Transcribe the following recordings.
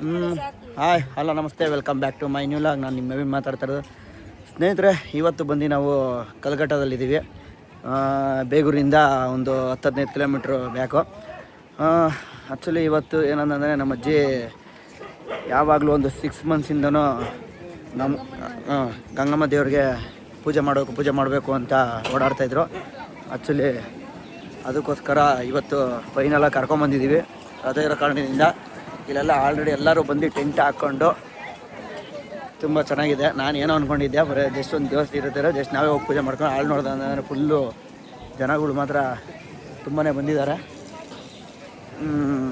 ಹ್ಞೂ hi hello ನಮಸ್ತೆ welcome back to my new log ನಾನು ನಿಮ್ಮ ಮಾತಾಡ್ತಾ ಇರೋದು. ಸ್ನೇಹಿತರೆ ಇವತ್ತು ಬಂದು ನಾವು ಕಲ್ಗಟ್ಟದಲ್ಲಿದ್ದೀವಿ ಆ, ಬೇಗೂರಿಂದ ಒಂದು ಹತ್ತು ಹದಿನೈದು ಕಿಲೋಮೀಟ್ರ್ ಬ್ಯಾಕು ಆ್ಯಕ್ಚುಲಿ ಇವತ್ತು ಏನಂತಂದರೆ ನಮ್ಮ ಅಜ್ಜಿ ಯಾವಾಗಲೂ ಒಂದು ಸಿಕ್ಸ್ ಮಂತ್ಸಿಂದನೂ ನಮ್ಮ ಗಂಗಮ್ಮ ದೇವ್ರಿಗೆ ಪೂಜೆ ಮಾಡೋಕೆ ಪೂಜೆ ಮಾಡಬೇಕು ಅಂತ ಓಡಾಡ್ತಾಯಿದ್ರು ಆ್ಯಕ್ಚುಲಿ ಅದಕ್ಕೋಸ್ಕರ ಇವತ್ತು ಫೈನಲಾಗಿ ಕರ್ಕೊಂಬಂದಿದ್ದೀವಿ. ಅದೇ ಇರೋ ಕಾರಣದಿಂದ ಇಲ್ಲೆಲ್ಲ ಆಲ್ರೆಡಿ ಎಲ್ಲರೂ ಬಂದು ಟೆಂಟ್ ಹಾಕ್ಕೊಂಡು ತುಂಬ ಚೆನ್ನಾಗಿದೆ. ನಾನು ಏನೋ ಅಂದ್ಕೊಂಡಿದ್ದೆ ಬರೀ ಜಸ್ಟ್ ಒಂದು ದಿವಸ ಇರುತ್ತೆ ಜಸ್ಟ್ ನಾವೇ ಹೋಗಿ ಪೂಜೆ ಮಾಡ್ಕೊಂಡು ಹಾಳು ನೋಡ್ದೆ ಅಂದರೆ ಫುಲ್ಲು ಜನಗಳು ಮಾತ್ರ ತುಂಬಾ ಬಂದಿದ್ದಾರೆ.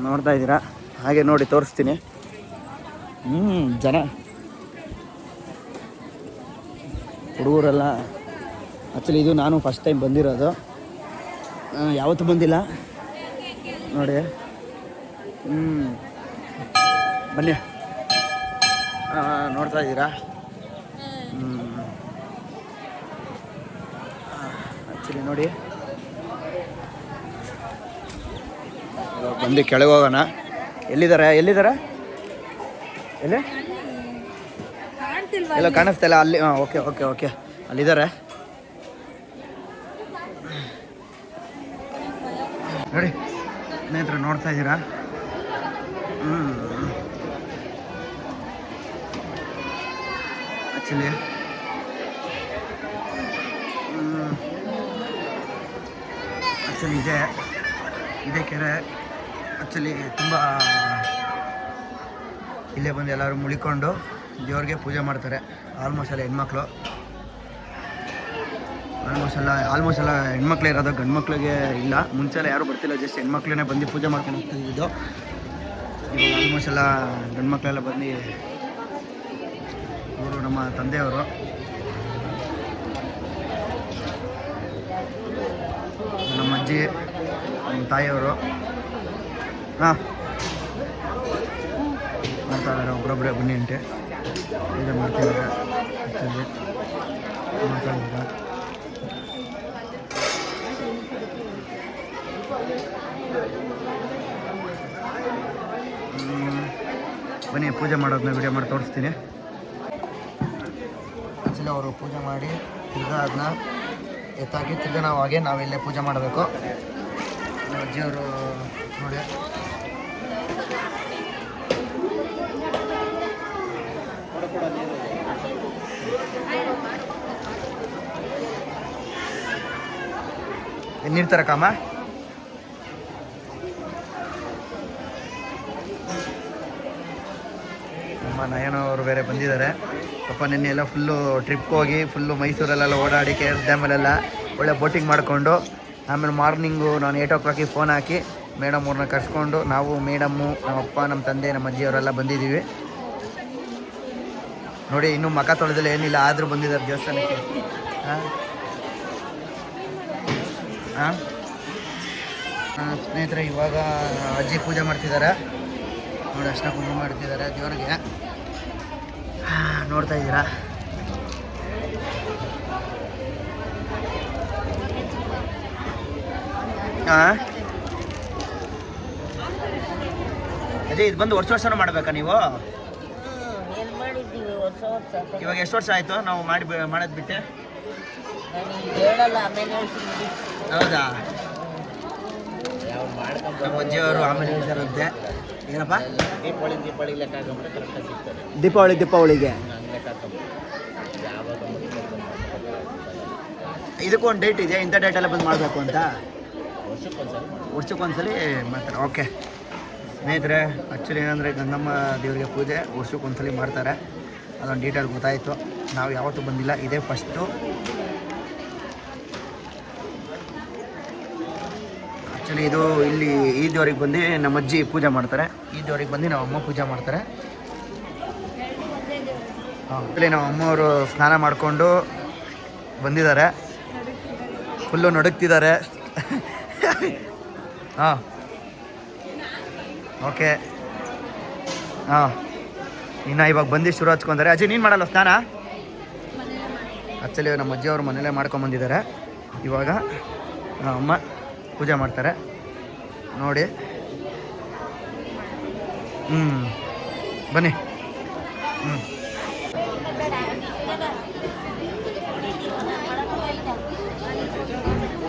ನೋಡ್ತಾ ಇದ್ದೀರಾ? ಹಾಗೆ ನೋಡಿ ತೋರಿಸ್ತೀನಿ. ಹ್ಞೂ ಜನ. ಹುಡುಗರೆಲ್ಲ ಆ್ಯಕ್ಚುಲಿ ಇದು ನಾನು ಫಸ್ಟ್ ಟೈಮ್ ಬಂದಿರೋದು. ಯಾವತ್ತೂ ಬಂದಿಲ್ಲ. ನೋಡಿ. ಹ್ಞೂ ಬನ್ನಿ. ನೋಡ್ತಾ ಇದ್ದೀರಾ? ಆ್ಯಕ್ಚುಲಿ ನೋಡಿ. ಇವಾಗ ಬಂದು ಕೆಳಗೆ ಹೋಗೋಣ. ಎಲ್ಲಿದ್ದಾರೆ? ಎಲ್ಲಿದ್ದಾರೆ? ಎಲ್ಲಿ? ಎಲ್ಲ ಕಾಣಿಸ್ತಾ ಇಲ್ಲ. ಅಲ್ಲಿ ಹಾಂ ಓಕೆ ಓಕೆ ಓಕೆ. ಅಲ್ಲಿದ್ದಾರೆ. ನೋಡಿ ಸ್ನೇಹಿತರೆ ನೋಡ್ತಾ ಇದ್ದೀರಾ? ಹ್ಞೂ ಆ್ಯಕ್ಚುಲಿ ಆ್ಯಕ್ಚುಲಿ ಇದೆ. ಇದೇ ಕೆರೆ. ಆ್ಯಕ್ಚುಲಿ ತುಂಬ ಇಲ್ಲೇ ಬಂದು ಎಲ್ಲರೂ ಮುಳಿಕೊಂಡು ದೇವ್ರಿಗೆ ಪೂಜೆ ಮಾಡ್ತಾರೆ. ಆಲ್ಮೋಸ್ಟ್ ಎಲ್ಲ ಹೆಣ್ಮಕ್ಳು. ಆಲ್ಮೋಸ್ಟ್ ಎಲ್ಲ ಆಲ್ಮೋಸ್ಟ್ ಎಲ್ಲ ಹೆಣ್ಮಕ್ಳು ಇರೋದು ಗಂಡು ಮಕ್ಳಿಗೆ ಇಲ್ಲ. ಮುಂಚೆಲ್ಲ ಯಾರೂ ಬರ್ತಿಲ್ಲ ಜಸ್ಟ್ ಹೆಣ್ಮಕ್ಳೇ ಬಂದು ಪೂಜೆ ಮಾಡ್ಕೊಂಡು ಹೋಗ್ತಿದ್ದು. ಇವಾಗ ಆಲ್ಮೋಸ್ಟ್ ಎಲ್ಲ ಗಂಡು ಮಕ್ಕಳೆಲ್ಲ ಬಂದು ನಮ್ಮ ತಂದೆಯವರು. ನಮ್ಮ ಅಜ್ಜಿ, ನಮ್ಮ ತಾಯಿಯವರು. ಹಾಂ. ಮಾತಾಡೋರು ಒಬ್ಬರೊಬ್ಬರೇ ಬನ್ನಿ ಅಂತೆ. ಇದು ಮಾಡ್ತಿದ್ದಾರೆ. ಬನ್ನಿ, ಪೂಜೆ ಮಾಡೋದನ್ನ ವಿಡಿಯೋ ಮಾಡಿ ತೋರಿಸ್ತೀನಿ. ಆ್ಯಕ್ಚುಲಿ ಅವರು ಪೂಜೆ ಮಾಡಿ ತಿರ್ಗಾ ಅದನ್ನ ಎತ್ತಾಗಿ ತಿರ್ಗಾ ನಾವು ಹಾಗೆ ನಾವಿಲ್ಲೇ ಪೂಜೆ ಮಾಡಬೇಕು. ಅಜ್ಜಿಯವರು ನೋಡಿ. ನೀರು ತರಕಮ್ಮ ನಮ್ಮ ನಯನ ಅವರು ಬೇರೆ ಬಂದಿದ್ದಾರೆ. ಪಾಪ ನಿನ್ನೆ ಎಲ್ಲ ಫುಲ್ಲು ಟ್ರಿಪ್ಗೆ ಹೋಗಿ ಫುಲ್ಲು ಮೈಸೂರಲ್ಲೆಲ್ಲ ಓಡಾಡಿ ಕೆ ಆರ್ ಡ್ಯಾಮಲ್ಲೆಲ್ಲ ಒಳ್ಳೆ ಬೋಟಿಂಗ್ ಮಾಡಿಕೊಂಡು, ಆಮೇಲೆ ಮಾರ್ನಿಂಗು ನಾನು ಏಟ್ ಓ ಕ್ಲಾಕಿಗೆ ಫೋನ್ ಹಾಕಿ ಮೇಡಮ್ ಅವ್ರನ್ನ ಕರ್ಸ್ಕೊಂಡು ನಾವು ಮೇಡಮ್ಮು ನಮ್ಮಪ್ಪ ನಮ್ಮ ತಂದೆ, ನಮ್ಮ ಅಜ್ಜಿಯವರೆಲ್ಲ ಬಂದಿದ್ದೀವಿ. ನೋಡಿ, ಇನ್ನೂ ಮಕ ತೊಳೆದಿಲ್ಲ ಏನಿಲ್ಲ, ಆದರೂ ಬಂದಿದ್ದಾರೆ ದೇವಸ್ಥಾನಕ್ಕೆ. ಹಾಂ? ಹಾಂ, ಸ್ನೇಹಿತರೆ, ಇವಾಗ ಅಜ್ಜಿ ಪೂಜೆ ಮಾಡ್ತಿದ್ದಾರೆ. ನೋಡಿ, ಅಷ್ಟ ಪೂಜೆ ಮಾಡ್ತಿದ್ದಾರೆ ದೇವರಿಗೆ. ನೋಡ್ತಾ ಇದ್ದೀರಾ? ಹಾಂ ಅದೇ, ಇದು ಬಂದು ವರ್ಷ ವರ್ಷನೂ ಮಾಡಬೇಕಾ ನೀವು? ಇವಾಗ ಎಷ್ಟು ವರ್ಷ ಆಯಿತು? ನಾವು ಮಾಡಿ ಮಾಡೋದು ಬಿಟ್ಟೆ. ಹೌದಾ? ನಮ್ಮ ಅಜ್ಜಿಯವರು ಆಮೇಲೆ ಹೇಳ್ತಾರಂತೆ ಏನಪ್ಪ? ದೀಪಾವಳಿ ದೀಪಾವಳಿ ಲೆಕ್ಕ ಹಾಕೊಂಡ್ರೆ ಕರೆಕ್ಟಾಗಿ ಸಿಗ್ತದೆ. ದೀಪಾವಳಿ ದೀಪಾವಳಿಗೆ? ಹಂಗೆ ಲೆಕ್ಕ ಹಾಕೊಂಡ್ರೆ ಯಾವಾಗ ಇದಕ್ಕೂ ಒಂದು ಡೇಟ್ ಇದೆ ಇಂಥ ಡೇಟೆಲ್ಲ ಬಂದು ಮಾಡಬೇಕು ಅಂತ? ವರ್ಷಕ್ಕೊಂದ್ಸಲ ವರ್ಷಕ್ಕೊಂದ್ಸಲಿ ಮಾಡ್ತಾರೆ. ಓಕೆ ಸ್ನೇಹಿತರೆ ಆ್ಯಕ್ಚುಲಿ ಏನಂದರೆ ಗಂಗಮ್ಮ ದೇವರಿಗೆ ಪೂಜೆ ವರ್ಷಕ್ಕೊಂದ್ಸಲಿ ಮಾಡ್ತಾರೆ. ಅದೊಂದು ಡೀಟೇಲ್ ಗೊತ್ತಾಯಿತು. ನಾವು ಯಾವತ್ತೂ ಬಂದಿಲ್ಲ. ಇದೇ ಫಸ್ಟು ಆ್ಯಕ್ಚುಲಿ ಇದು ಇಲ್ಲಿ ಈ ದೇವ್ರಿಗೆ ಬಂದು ನಮ್ಮ ಅಜ್ಜಿ ಪೂಜೆ ಮಾಡ್ತಾರೆ. ಈ ಬಂದು ನಮ್ಮ ಅಮ್ಮ ಪೂಜೆ ಮಾಡ್ತಾರೆ. ಆ್ಯಕ್ಚುಲಿ ನಮ್ಮ ಅಮ್ಮವರು ಸ್ನಾನ ಮಾಡಿಕೊಂಡು ಬಂದಿದ್ದಾರೆ. ಫುಲ್ಲು ನಡುಕ್ತಿದ್ದಾರೆ ಹಾಂ. ಓಕೆ ಹಾಂ. ಇನ್ನು ಇವಾಗ ಬಂದು ಶುರು ಹಚ್ಕೊಂಡಾರೆ ಅಜ್ಜಿ, ನೀನು ಮಾಡಲ್ಲ ಸ್ನಾನ? ಆ್ಯಕ್ಚುಲಿ ನಮ್ಮ ಅಜ್ಜಿ ಅಜ್ಜಿಯವರು ಮನೇಲೇ ಮಾಡ್ಕೊಂಬಂದಿದ್ದಾರೆ ಇವಾಗ ನಮ್ಮ ಅಮ್ಮ ಪೂಜೆ ಮಾಡ್ತಾರೆ. ನೋಡಿ. ಹ್ಞೂ ಬನ್ನಿ. ಹ್ಞೂ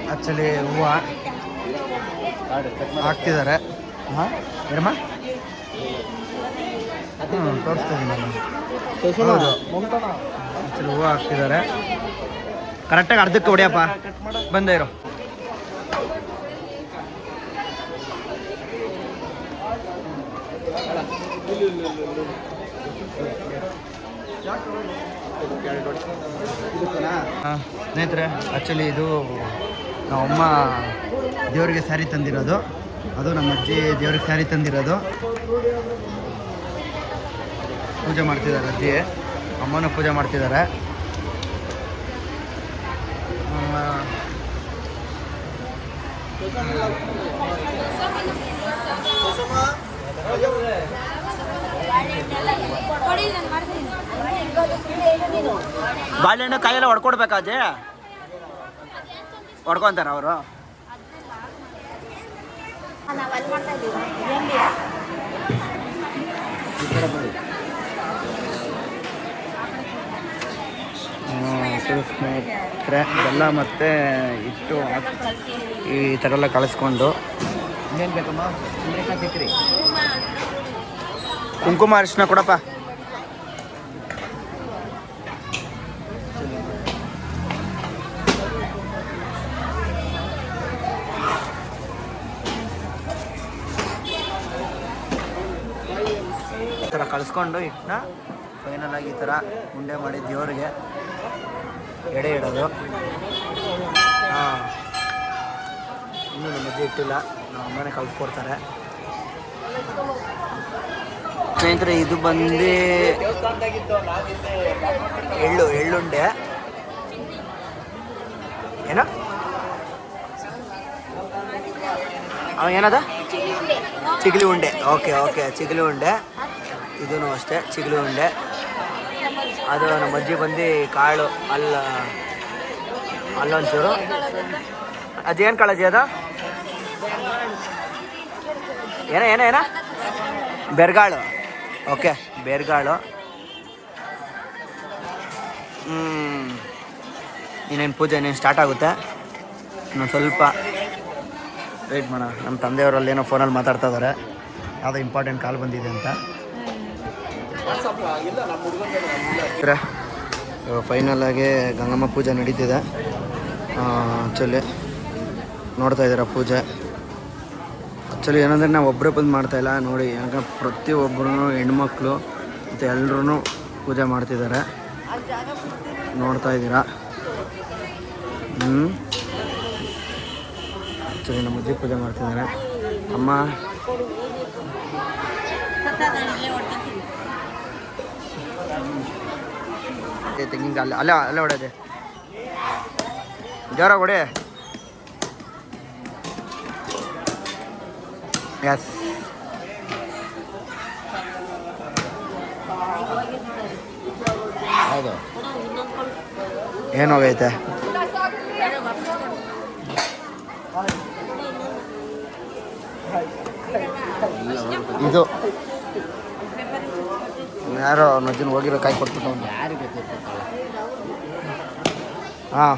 ಆ್ಯಕ್ಚುಲಿ ಹೂವು ಹಾಕ್ತಿದ್ದಾರೆ. ಹಾಂ? ಏನಮ್ಮ ಹ್ಞೂ ತೋರಿಸ್ತೀನಿ ಆ್ಯಕ್ಚುಲಿ ಹೂವು ಹಾಕ್ತಿದ್ದಾರೆ. ಕರೆಕ್ಟಾಗಿ ಅರ್ಧಕ್ಕೆ ಹೊಡಿಯಪ್ಪ. ಬಂದೇ ಇರು. ಸ್ನೇಹಿತರೆ ಆ್ಯಕ್ಚುಲಿ ಇದು ನಮ್ಮಮ್ಮ ದೇವರಿಗೆ ಸ್ಯಾರಿ ತಂದಿರೋದು. ಅದು ನಮ್ಮ ಅಜ್ಜಿ ದೇವ್ರಿಗೆ ಸ್ಯಾರಿ ತಂದಿರೋದು. ಪೂಜೆ ಮಾಡ್ತಿದ್ದಾರೆ ಅಜ್ಜಿ ಅಮ್ಮನ ಪೂಜೆ ಮಾಡ್ತಿದ್ದಾರೆ. ಬಾಳೆಹಣ್ಣು ಕಾಯೆಲ್ಲ ಹೊಡ್ಕೊಡ್ಬೇಕಾ ಅಜ್ಜಿ ಹೊಡ್ಕೊಂತಾರ ಅವರು? ಬೆಲ್ಲ ಮತ್ತು ಇಟ್ಟು ಈ ಥರ ಎಲ್ಲ ಕಳಿಸ್ಕೊಂಡು. ಕುಂಕುಮ ಅರಿಶಿನ ಕೊಡಪ್ಪ. ಕಳಿಸ್ಕೊಂಡು ಹಿಟ್ಟನ್ನ ಫೈನಲ್ ಆಗಿ ಈ ಥರ ಉಂಡೆ ಮಾಡಿ ದೇವರಿಗೆ ಎಡೆ ಇಡೋದು. ಹಾಂ. ಇನ್ನೂ ನಮ್ಮ ಅಜ್ಜಿ ಇಟ್ಟಿಲ್ಲ. ನಮ್ಮ ಅಮ್ಮನೇ ಕಲ್ಸ್ಕೊಡ್ತಾರೆ ಸ್ನೇಹಿತರೆ ಇದು ಬಂದು ಎಳ್ಳು ಎಳ್ಳುಂಡೆ. ಏನ? ಅವ ಏನದ? ಚಿಗಲಿ ಉಂಡೆ. Okay okay. ಚಿಗಲಿ ಉಂಡೆ. ಇದೂ ಅಷ್ಟೇ, ಚಿಗುರು ಉಂಡೆ. ಅದು ನಮ್ಮ ಅಜ್ಜಿ ಬಂದು ಕಾಳು, ಅಲ್ಲ, ಅಲ್ಲೊಂಚೂರು. ಏನು ಕಾಳಜ್ಜಿ ಅದು? ಏನ ಏನ ಏನ? ಬೆರ್ಗಾಳು. ಓಕೆ, ಬೆರ್ಗಾಳು. ಇನ್ನೇನು ಪೂಜೆ, ಇನ್ನೇನು ಸ್ಟಾರ್ಟ್ ಆಗುತ್ತೆ? ಇನ್ನೊಂದು ಸ್ವಲ್ಪ ವೆಯ್ಟ್ ಮಾಡೋಣ. ನಮ್ಮ ತಂದೆಯವರಲ್ಲಿ ಏನೋ ಫೋನಲ್ಲಿ ಮಾತಾಡ್ತಾ ಇದ್ದಾರೆ ಯಾವುದೋ ಇಂಪಾರ್ಟೆಂಟ್ ಕಾಲ್ ಬಂದಿದೆ ಅಂತ. ಫೈನಲ್ ಆಗಿ ಗಂಗಮ್ಮ ಪೂಜೆ ನಡೀತಿದೆ. ಆ್ಯಕ್ಚುಲಿ ನೋಡ್ತಾ ಇದ್ದೀರಾ ಪೂಜೆ. ಆಕ್ಚುಲಿ ಏನಂದರೆ ನಾವು ಒಬ್ಬರೇ ಬಂದು ಮಾಡ್ತಾಯಿಲ್ಲ ನೋಡಿ ಯಾಕೆ ಪ್ರತಿಯೊಬ್ಬರು ಹೆಣ್ಮಕ್ಳು ಮತ್ತು ಎಲ್ಲರೂ ಪೂಜೆ ಮಾಡ್ತಿದ್ದಾರೆ. ನೋಡ್ತಾ ಇದ್ದೀರಾ? ಹ್ಞೂ ಆ್ಯಕ್ಚುಲಿ ನಮ್ಮ ಪೂಜೆ ಮಾಡ್ತಿದ್ದಾರೆ. ಅಮ್ಮ. ಏ, ತೆಂಗಿನಕಾಯಿ ಅಲ್ಲ ಅಲ್ಲ ಹೊಡೆದೆ. ಜೋರ ಹೊಡೆ. ಎಸ್ ಹೌದು. ಏನು ಹೋಗೈತೆ ಇದು. ಯಾರೋ ನಜ್ಜನ ಹೋಗಿರೋ ಕಾಯಿ ಕೊಟ್ಬಿಟ್ಟು ಯಾರಿಗೆ ಗೊತ್ತಿರ್ತಲ್ಲ ಹಾಂ.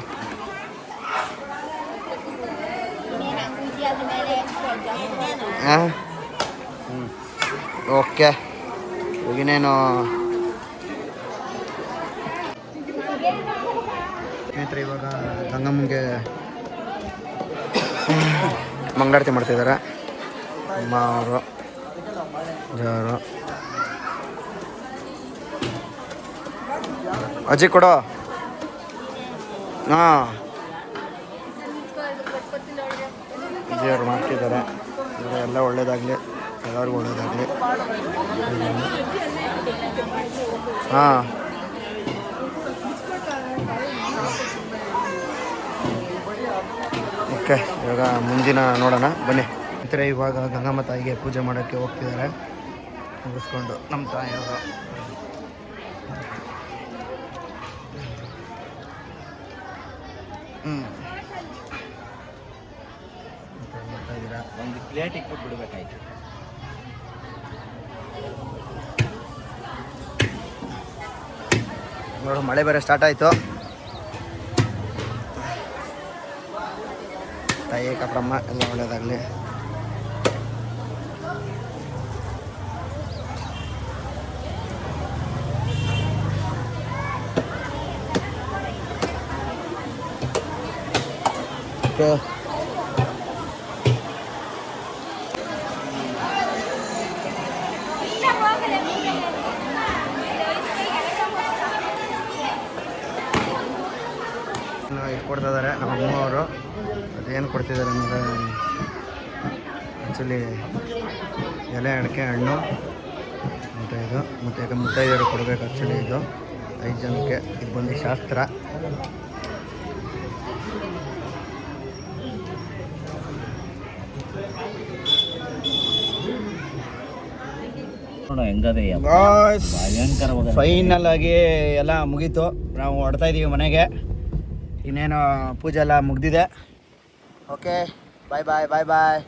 ಹ್ಞೂ ಓಕೆ. ಈಗಿನೇನು ಸ್ನೇಹಿತರೆ ಇವಾಗ ಗಂಗಮ್ಮಗೆ ಮಂಗಳಾರತಿ ಮಾಡ್ತಿದ್ದಾರೆ. ಅಮ್ಮ ಅವರು ಜೋರು ಅಜ್ಜಿ ಕೊಡ? ಹಾಂ. ಮಾಡ್ತಿದ್ದಾರೆ. ಅಂದರೆ ಎಲ್ಲ ಒಳ್ಳೇದಾಗಲಿ ಎಲ್ಲರಿಗೂ ಒಳ್ಳೇದಾಗಲಿ. ಹಾಂ. ಓಕೆ ಇವಾಗ ಮುಂದಿನ ನೋಡೋಣ. ಬನ್ನಿ. ಇತರ ಇವಾಗ ಗಂಗಮ್ಮ ತಾಯಿಗೆ ಪೂಜೆ ಮಾಡೋಕ್ಕೆ ಹೋಗ್ತಿದ್ದಾರೆ. ಮುಗಿಸ್ಕೊಂಡು ನಮ್ಮ ತಾಯಿಯವರು. ಒಂದು ಪ್ಲೇಟ್ ಇಟ್ಬಿಟ್ಟು ಬಿಡಬೇಕಾಯ್ತು ನೋಡು ಮಳೆ ಬೇರೆ ಸ್ಟಾರ್ಟ್ ಆಯಿತು. ತಾಯಿ ಕಪ್ರಮ್ಮ ಎಲ್ಲ ಒಳ್ಳೇದಾಗಲಿ. ಓಕೆ ಇದು ಕೊಡ್ತಾ ಇದ್ದಾರೆ ನಮ್ಮ ಅಮ್ಮವರು ಅದೇನು ಕೊಡ್ತಿದ್ದಾರೆ ಅಂದರೆ ಆ್ಯಕ್ಚುಲಿ ಎಲೆ, ಅಡಿಕೆ, ಹಣ್ಣು, ಮತ್ತು ಇದು, ಮತ್ತು ಯಾಕೆ ಮುತ್ತೈದೆಯರು ಕೊಡಬೇಕು ಆ್ಯಕ್ಚುಲಿ ಇದು. ಐದು ಜನಕ್ಕೆ, ಇದು ಬಂದು ಶಾಸ್ತ್ರ. ಫೈನಲ್ ಆಗಿ ಎಲ್ಲ ಮುಗೀತು. ನಾವು ಹೊಡ್ತಾ ಇದೀವಿ ಮನೆಗೆ. ಇನ್ನೇನು ಪೂಜೆ ಎಲ್ಲ ಮುಗ್ದಿದೆ. ಓಕೆ ಬಾಯ್ ಬಾಯ್ ಬಾಯ್ ಬಾಯ್